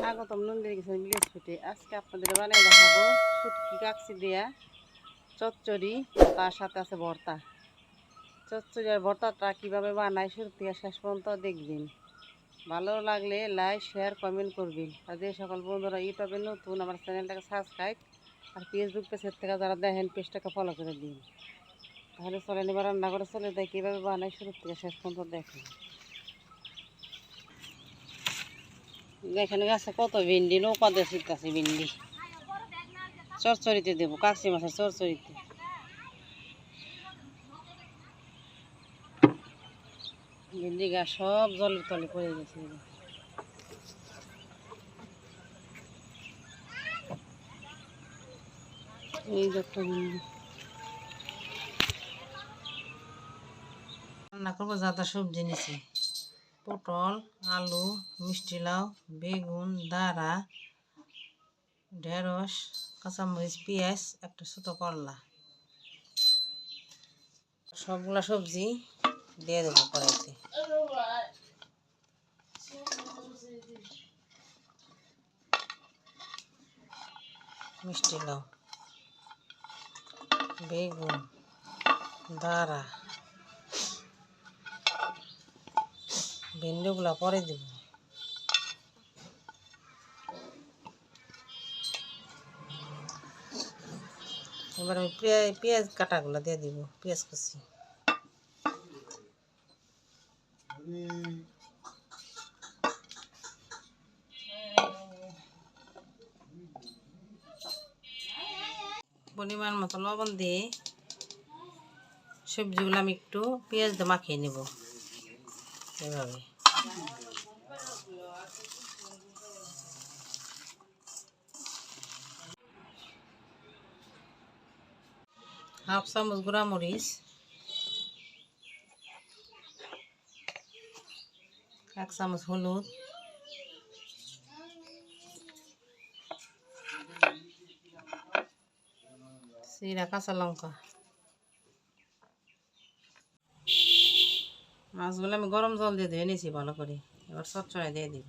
স্বাগতম Nandini kitchen village ফুটে আজকে আপনাদের বানিয়ে দেখাবো শুটকি কাকসি দেয়া চচ্চড়ি, তার সাথে আছে ভর্তা। চচ্চড়ি আর ভর্তাটা কীভাবে বানায় শুরু থেকে শেষ পর্যন্ত দেখবেন। ভালো লাগলে লাইক শেয়ার কমেন্ট করবেন। আর যে সকল বন্ধুরা ইউটিউবে নতুন, আমার চ্যানেলটাকে সাবস্ক্রাইব আর ফেসবুক পেজের থেকে যারা দেখেন, পেজটাকে ফলো করে দিন। তাহলে চলেন এবার রান্না করে চলে দেয় কীভাবে বানায় শুরু থেকে শেষ পর্যন্ত দেখেন। দেখেন গাছে কত ভিন্ডি? নৌকা দিয়ে শীতাছে ভিন্ডি। চরচরিতে দেবো, কাকসি মাছের চরচরিতে ভিন্ডি গাছ সব জলের তলে পড়ে গেছে এই যে। রান্না করব যাতা সবজি নিছি। পটল, আলু, মিষ্টি লাউ, বেগুন দাঁড়া ঢেঁড়স, কাঁচামরিচ, পেঁয়াজ, একটা ছোটো করলা। সবগুলা সবজি দিয়ে দেবো কড়াইতে। মিষ্টি লাউ, বেগুন দাঁড়া ভেন্ডিগুলা পরে দিব। এবার আমি পেঁয়াজ কাটাগুলো দিয়ে দিব, পেঁয়াজ কুচি। পরিমাণ মতো লবণ দিয়ে সবজিগুলো আমি একটু পেঁয়াজ দিয়ে মাখিয়ে নেব। এভাবে। হাফ চামচ গুঁড়া মরিচ এক চামচ হলুদ জিরা কাঁচা লঙ্কা। মাছগুলো আমি গরম জল দিয়ে ধুয়ে নিয়েছি ভালো করে। এবার চচ্চড়াই দিয়ে দিব।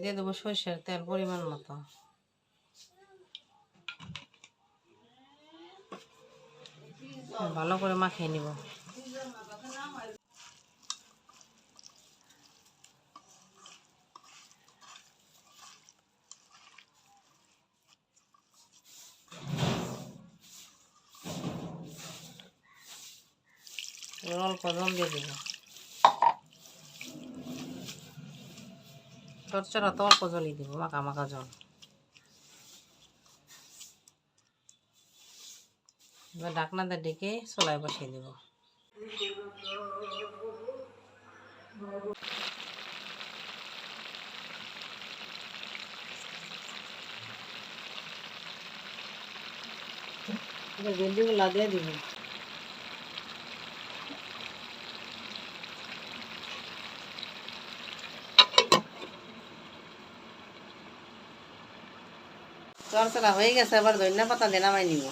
দিয়ে দেবো সরষের তেল পরিমাণ মতো। ভালো করে মাখিয়ে নিব। এবার অল্প জল দিয়ে দিব। চরচরা তো অল্প জলই দিব, মাখা মাখা জল। এবার ঢাকনাতে ডেকে চলাই বসিয়ে দেব। ভেন্ডিগুলো দিয়ে দিব। চরচরা হয়ে গেছে, এবার ধনিয়া পাতা দিয়ে নামাই নিব।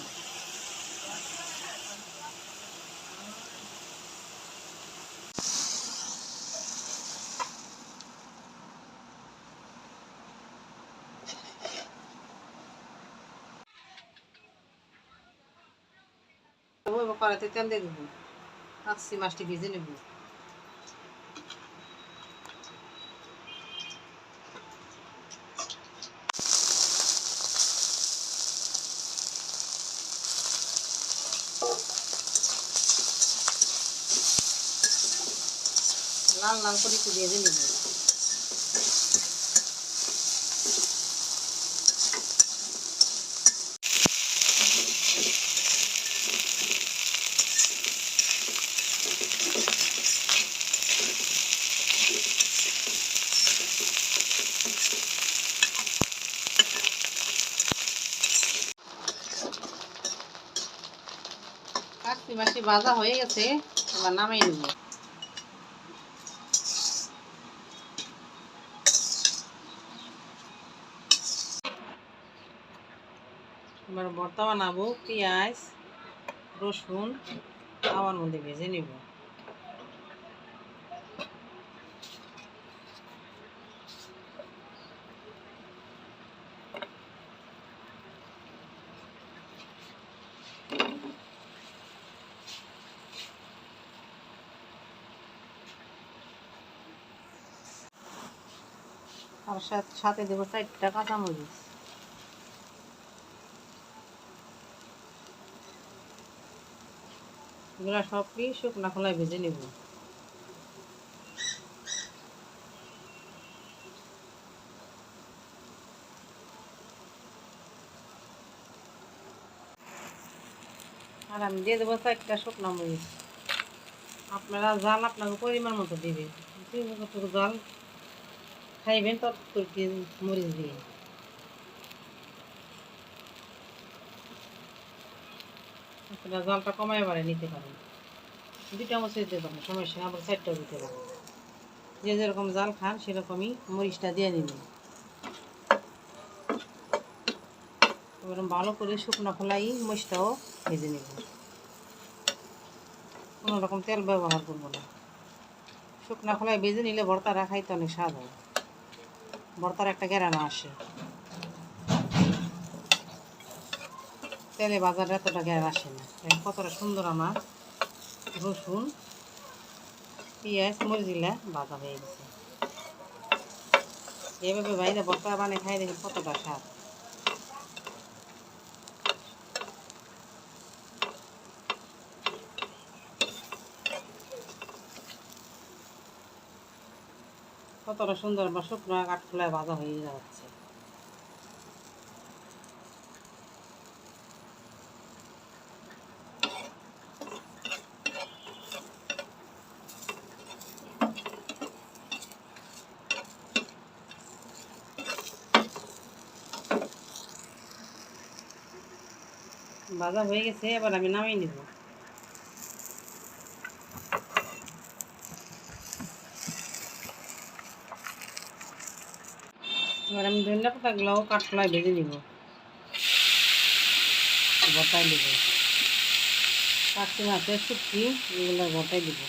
কড়াইতে তেল দিয়ে দেবো। কাচ্ছি মাছটি ভেজে নেব। লাল লাল করে একটু ভেজে নেব। কাশি মাছি ভাজা হয়ে গেছে এবার নামাই নেব। এবার ভর্তা বানাবো পেঁয়াজ রসুন তাওয়ার মধ্যে ভেজে নিব। আর সাথে দেবো চারটা কাঁচামরিচ। এগুলো সবই শুকনা খোলায় ভেজে নেব। আর আমি দিয়ে দেবো চারটা শুকনা মরিচ। আপনারা জাল আপনাকে পরিমাণ মতো দিবেন। যতটুকু জাল খাইবেন ততটুকু মরিচ দিয়ে। আপনারা জলটা কমায় বাড়ে নিতে পারেন। দুইটা মরিচ দিতে পারেন, সমস্যা আবার চারটাও দিতে পারেন। যে যেরকম জাল খান, সেরকমই মরিচটা দিয়ে নেবেন। এবার ভালো করে শুকনো খোলাই মরিচটাও ভেজে নেব কোনো রকম তেল ব্যবহার করব না। শুকনো খোলাই ভেজে নিলে ভর্তাটা খাইতে অনেক স্বাদ হয়। ভর্তার একটা গেরানো আসে। তেলে বাজারে এতটা গ্যাস আসে না। কতটা সুন্দর আমার রসুন, পেঁয়াজ, মরিচিলা ভাজা হয়ে গেছে। এভাবে বাইরে ভর্তা বানিয়ে খাই দেখি কতটা স্বাদ। কতটা সুন্দর বা শুকনো কাঠখোলায় ভাজা হয়ে যাচ্ছে। ভাজা হয়ে গেছে এবার আমি নামিয়ে নিব এবার আমি ধনিয়া পাতাগুলোও কাঠখোলায় ভেজে নিব বটাই দিব কাটতে মাছের শুটকি এগুলো বটাই দিব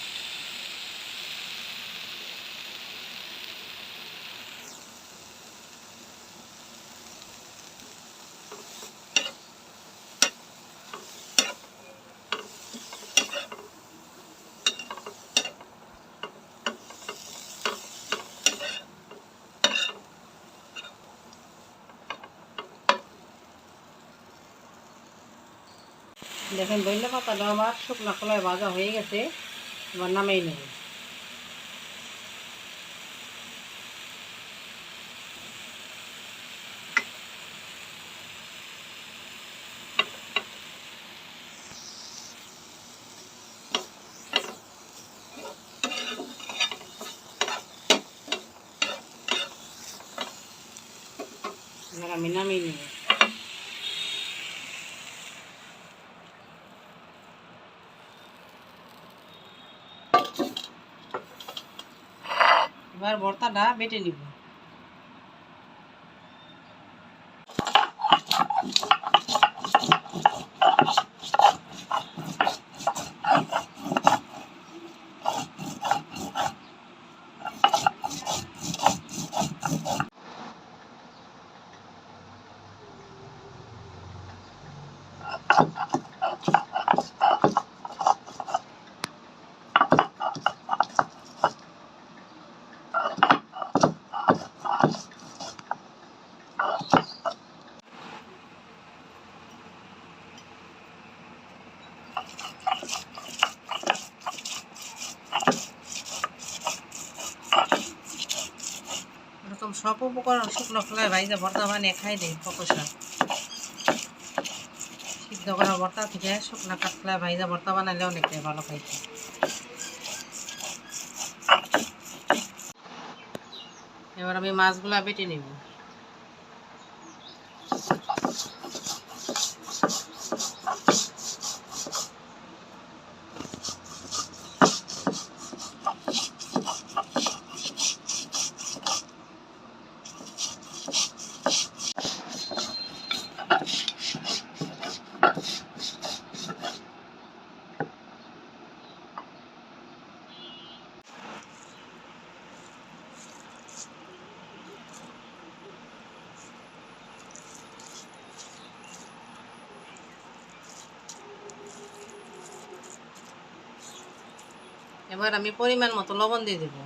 দেখেন ধনিয়া পাতাটা আমার শুকনা কলায় ভাজা হয়ে গেছে, এবার নামেই এবার আমি নামিয়ে নেব। এবার ভর্তাটা বেটে নিব এরকম সব উপকরণ শুকনো খোলায় ভাইজা ভর্তা বানিয়ে খাই দেয় পকোসা সিদ্ধ করা ভর্তা থেকে শুকনো কাঠখোলায় ভাইজা ভর্তা বানালে অনেকটাই ভালো খাইছে এবার আমি মাছগুলা বেটে নেব। এবার আমি পরিমাণ মতো লবণ দিয়ে দেব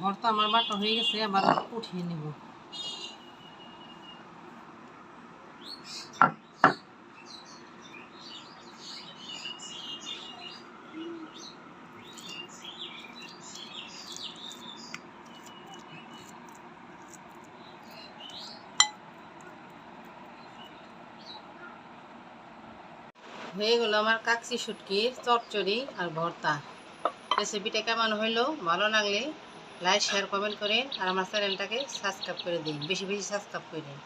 ভর্তা আমার বাটা হয়ে গেছে আবার উঠিয়ে নিব। হয়ে গেল আমার কাকচি শুটকির চচ্চড়ি আর ভর্তা। রেসিপিটা কেমন হইল? ভালো লাগলে লাইক শেয়ার কমেন্ট করেন আর আমার চ্যানেলটাকে সাবস্ক্রাইব করে দিন। বেশি বেশি সাবস্ক্রাইব করে দিন।